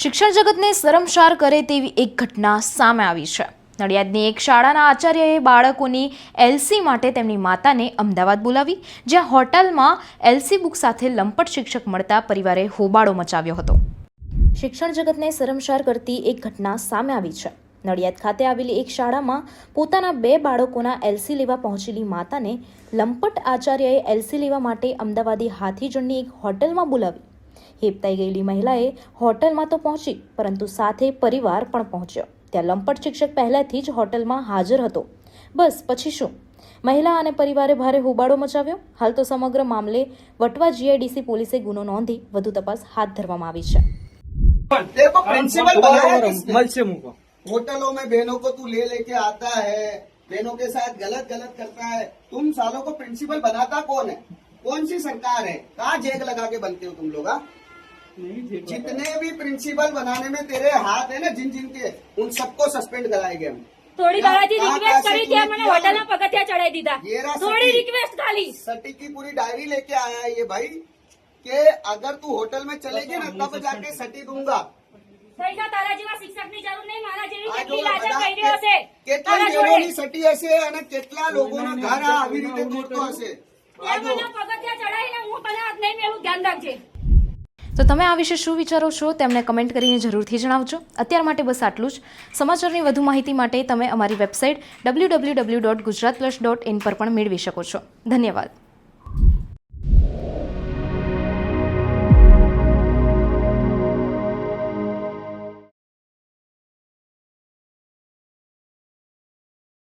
શિક્ષણ જગતને શરમસાર કરે તેવી એક ઘટના સામે આવી છે. નડિયાદની એક શાળાના આચાર્યએ બાળકોની એલસી માટે તેમની માતાને અમદાવાદ બોલાવી, જ્યાં હોટલમાં એલસી બુક સાથે લંપટ શિક્ષક મળતા પરિવારે હોબાળો મચાવ્યો હતો. શિક્ષણ જગતને શરમસાર કરતી એક ઘટના સામે આવી છે. નડિયાદ ખાતે આવેલી એક શાળામાં પોતાના બે બાળકોના એલસી લેવા પહોંચેલી માતાને લંપટ આચાર્યએ એલસી લેવા માટે અમદાવાદી હાથીજણની એક હોટલમાં બોલાવી હેપતાઈ ગયેલી મહિલાએ હોટલમાં તો પહોંચી પરંતુ સાથે પરિવાર પણ પહોંચ્યો ત્યાં લંપટ શિક્ષક પહેલાથી જ હોટલમાં હાજર હતો બસ પછી શું મહિલા અને પરિવારે ભારે હોબાળો મચાવ્યો હાલ તો સમગ્ર મામલે વટવા જીઆઈડીસી પોલીસે ગુનો નોંધી વધુ તપાસ હાથ ધરવામાં આવી છે देखो प्रिंसिपल बनाया किसने? मल से मुंह को होटलों में बहनों को तू ले लेके आता है बहनों के साथ गलत गलत करता है तुम सालों को प्रिंसिपल बनाता कौन है कौन सी सरकार है? कहा जेग लगा के बनते हो तुम लोग जितने भी प्रिंसिपल बनाने में तेरे हाथ है ना जिन जिन के उन सबको सस्पेंड कराए गए हम। थोड़ी दादाजी रिक्वेस्ट करी थी मैंने होटल में पगतिया चढ़ाई दीदा थोड़ी रिक्वेस्ट खाली। सटी की पूरी डायरी लेके आया है ये भाई के अगर तू होटल में चलेगी ना तब जाके सटी दूँगा। शिक्षक नहीं चालू नहीं महाराज जी के लिए आजा कहीं दे ऐसे के, के, के, के, के, के, के, તો તમે આ વિશે શું વિચારો છો તેમને કમેન્ટ કરીને જરૂરથી જણાવજો. અત્યાર માટે બસ આટલું જ. સમાચારની વધુ માહિતી માટે તમે અમારી website W W W dot Gujarat plus dot in પર પણ મેળવી શકો છો. ધન્યવાદ.